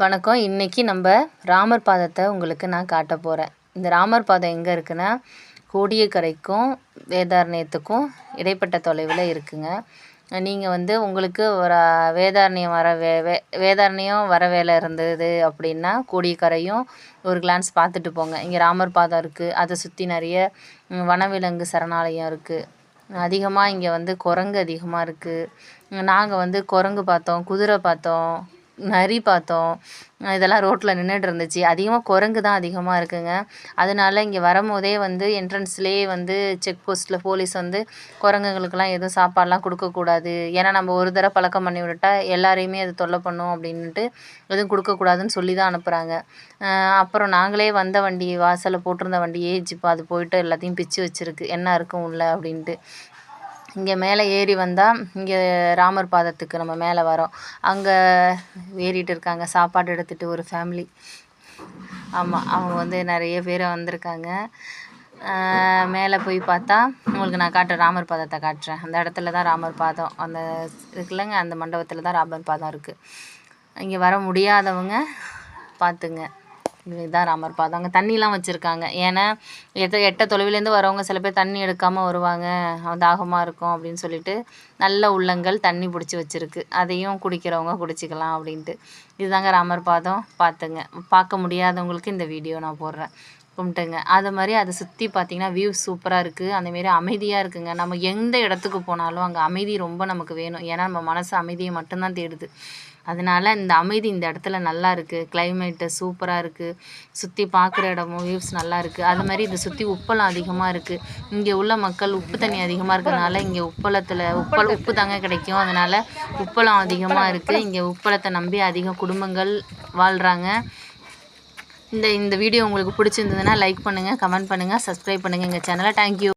வணக்கம். இன்றைக்கி நம்ம ராமர் பாதத்தை உங்களுக்கு நான் காட்ட போகிறேன் இந்த ராமர் பாதம் எங்கே இருக்குன்னா கோடியக்கரைக்கும் வேதாரண்யத்துக்கும் இடைப்பட்ட தொலைவில் இருக்குங்க. நீங்கள் வந்து உங்களுக்கு ஒரு வேதாரண்யம் வர வே வே வேதாரண்யம் வர வேலை இருந்தது அப்படின்னா கோடியக்கரையும் ஒரு கிளான்ஸ் பார்த்துட்டு போங்க. இங்கே ராமர் பாதம் இருக்குது அதை சுற்றி நிறைய வனவிலங்கு சரணாலயம் இருக்குது அதிகமாக இங்கே வந்து குரங்கு அதிகமாக இருக்குது நாங்கள் வந்து குரங்கு பார்த்தோம் குதிரை பார்த்தோம் நரி பார்த்தோம். இதெல்லாம் ரோட்டில் நின்றுட்டு இருந்துச்சு. அதிகமாக குரங்கு தான் அதிகமாக இருக்குங்க. அதனால இங்கே வரும்போதே வந்து என்ட்ரன்ஸ்லேயே வந்து செக் போஸ்ட்டில் போலீஸ் வந்து குரங்குங்களுக்கெல்லாம் எதுவும் சாப்பாடெலாம் கொடுக்கக்கூடாது ஏன்னா நம்ம ஒரு தடவை பழக்கம் பண்ணி விட்டுட்டா எல்லாரையுமே அது தொல்லை பண்ணும் அப்படின்ட்டு எதுவும் கொடுக்கக்கூடாதுன்னு சொல்லி தான் அனுப்புகிறாங்க அப்புறம் நாங்களே வந்த வண்டி வாசலில் போட்டிருந்த வண்டியே ஜிப்பா அது போயிட்டு எல்லாத்தையும் பிச்சு வச்சுருக்கு. என்ன இருக்கும் உள்ள அப்படின்ட்டு. இங்கே மேலே ஏறி வந்தால் இங்கே ராமர் பாதத்துக்கு நம்ம மேலே வரோம். அங்கே ஏறிட்டு இருக்காங்க. சாப்பாடு எடுத்துகிட்டு ஒரு ஃபேமிலி ஆமாம் அவங்க வந்து நிறைய பேர் வந்திருக்காங்க. மேலே போய் பார்த்தா உங்களுக்கு நான் காட்டுறேன் ராமர் பாதத்தை காட்டுறேன். அந்த இடத்துல தான் ராமர் பாதம். அந்த இருக்குல்லங்க அந்த மண்டபத்தில் தான் ராமர் பாதம் இருக்குது இங்கே வர முடியாதவங்க பார்த்துங்க இதுதான் ராமர் பாதம் அங்கே தண்ணிலாம் வச்சுருக்காங்க. ஏன்னா எட்ட எட்ட தொலைவிலேருந்து வரவங்க சில பேர் தண்ணி எடுக்காமல் வருவாங்க. தாகமாக இருக்கும் அப்படின்னு சொல்லிட்டு நல்ல உள்ளங்கள் தண்ணி பிடிச்சி வச்சுருக்கு. அதையும் குடிக்கிறவங்க குடிச்சிக்கலாம் அப்படின்ட்டு. இதுதாங்க ராமர் பாதம். பார்த்துங்க. பார்க்க முடியாதவங்களுக்கு இந்த வீடியோ நான் போடுறேன். கும்பிட்டுங்க. அது மாதிரி அதை சுற்றி பார்த்திங்கன்னா வியூ சூப்பராக இருக்குது அந்தமாரி அமைதியாக இருக்குங்க. நம்ம எந்த இடத்துக்கு போனாலும் அங்கே அமைதி ரொம்ப நமக்கு வேணும். ஏன்னா நம்ம மனசு அமைதியை மட்டும்தான் தேடுது. அதனால் இந்த அமைதி இந்த இடத்துல நல்லா இருக்குது கிளைமேட்டு சூப்பராக இருக்குது சுற்றி பார்க்குற இடமும் வியூஸ் நல்லா இருக்குது அது மாதிரி இதை சுற்றி உப்பளம் அதிகமாக இருக்குது இங்கே உள்ள மக்கள் உப்பு தண்ணி அதிகமாக இருக்கிறதுனால இங்கே உப்பளத்தில் உப்பள உப்பு தாங்க கிடைக்கும். அதனால் உப்பளம் அதிகமாக இருக்குது இங்கே உப்பளத்தை நம்பி அதிக குடும்பங்கள் வாழ்கிறாங்க இந்த இந்த வீடியோ உங்களுக்கு பிடிச்சிருந்ததுன்னா லைக் பண்ணுங்கள் கமெண்ட் பண்ணுங்கள் சப்ஸ்கிரைப் பண்ணுங்கள் எங்கள் சேனலை தேங்க்யூ